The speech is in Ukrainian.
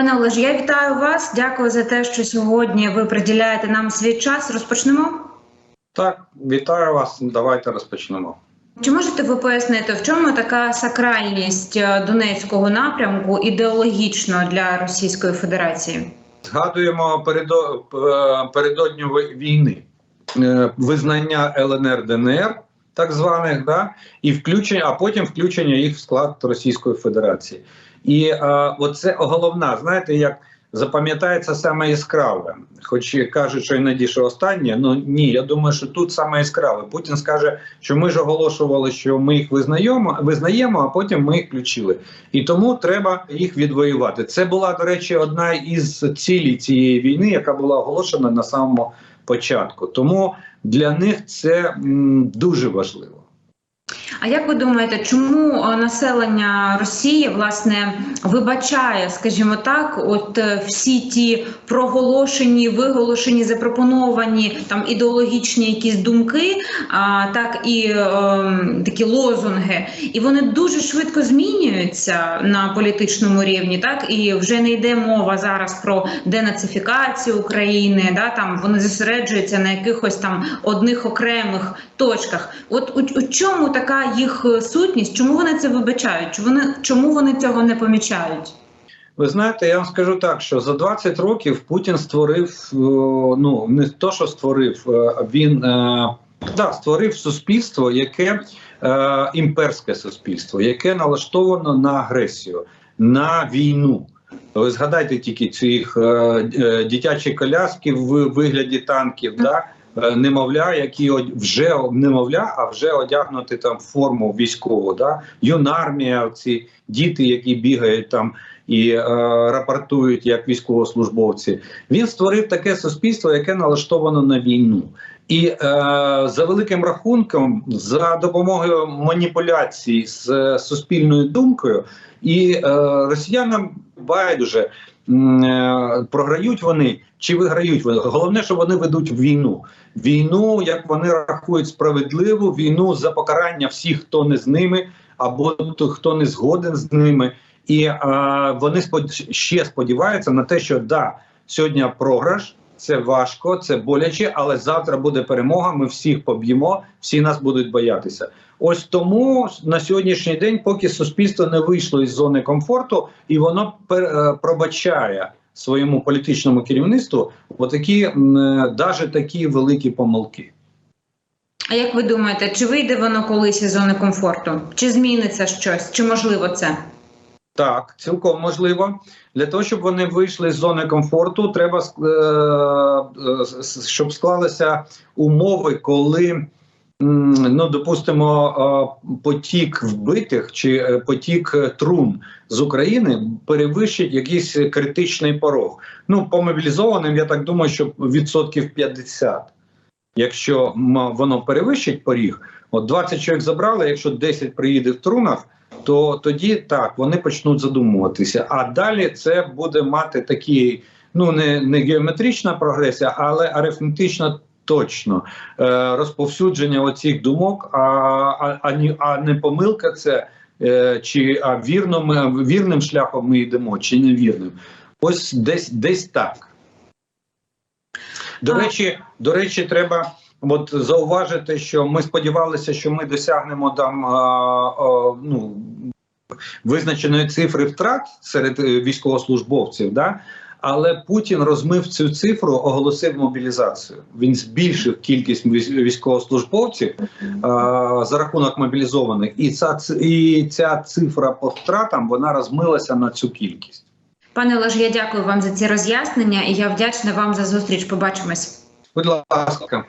Пане Олеже, я вітаю вас. Дякую за те, що сьогодні ви приділяєте нам свій час. Розпочнемо. Так, вітаю вас. Давайте розпочнемо. Чи можете ви пояснити, в чому така сакральність е, Донецького напрямку ідеологічно для Російської Федерації? Згадуємо передо, е, передодню війни е, визнання ЛНР ДНР, так званих, да, і включення, а потім включення їх в склад Російської Федерації. І е, оце головна, знаєте, як запам'ятається саме яскраве. Хоч кажуть, що іноді що останнє, ну ні, я думаю, що тут саме яскраве. Путін скаже, що ми ж оголошували, що ми їх визнаємо, визнаємо, а потім ми їх включили. І тому треба їх відвоювати. Це була, до речі, одна із цілей цієї війни, яка була оголошена на самому початку. Тому для них це м, дуже важливо. А як ви думаєте, чому е, населення Росії власне вибачає, скажімо так, от е, всі ті проголошені, виголошені, запропоновані там ідеологічні якісь думки, а так і е, такі лозунги, і вони дуже швидко змінюються на політичному рівні, так? І вже не йде мова зараз про денацифікацію України, да? Там вони зосереджуються на якихось там одних окремих точках. От у, у чому така їх е, сутність? Чому вони це вибачають? Чому вони чому вони цього не помічають? Ви знаєте, я вам скажу так, що за 20 років Путін створив, е, ну не то, що створив, е, він да, створив суспільство, яке імперське суспільство, яке налаштовано на агресію, на війну. Ви згадайте тільки цих дитячі коляски в вигляді танків, да? Е, немовля, які вже немовля, а вже одягнути там форму військову, да? юнармія, ці діти, які бігають там і е, рапортують як військовослужбовці. Він створив таке суспільство, яке налаштовано на війну. І е, за великим рахунком, за допомогою маніпуляцій з е, суспільною думкою, і е, росіянам байдуже програють вони чи виграють вони. Головне, що вони ведуть війну. Війну, як вони рахують, справедливу війну за покарання всіх, хто не з ними, або то, хто не згоден з ними. І е, вони спод... ще сподіваються на те, що да, сьогодні програш, це важко, це боляче, але завтра буде перемога. Ми всіх поб'ємо, всі нас будуть боятися. Ось тому на сьогоднішній день, поки суспільство не вийшло із зони комфорту, і воно е, пробачає своєму політичному керівництву отакі, м, е, такі великі помилки. А як ви думаєте, чи вийде воно колись із зони комфорту? Чи зміниться щось? Чи можливо це? Так, цілком можливо. Для того, щоб вони вийшли з зони комфорту, треба е, е, щоб склалися умови, коли, ну, допустимо, е, потік вбитих чи потік трун з України перевищить якийсь критичний порог. Ну, по мобілізованим, я так думаю, що відсотків 50. Якщо воно перевищить поріг, от 20 чоловік забрали, якщо 10 приїде в трунах, то тоді так вони почнуть задумуватися. А далі це буде мати такі, ну не, не геометрична прогресія, але арифметично точно е, розповсюдження оцих думок, а, а, а, а не помилка це. е, Чи а вірно ми вірним шляхом ми йдемо, чи невірним? Ось десь десь так. До речі, до речі, треба от зауважити, що ми сподівалися, що ми досягнемо там а, а, ну, визначеної цифри втрат серед е, військовослужбовців. Да? Але Путін розмив цю цифру, оголосив мобілізацію. Він збільшив кількість військовослужбовців а, за рахунок мобілізованих, і ця і ця цифра по втратам вона розмилася на цю кількість. Пане Олеже, я дякую вам за ці роз'яснення і я вдячна вам за зустріч. Побачимось. Будь ласка.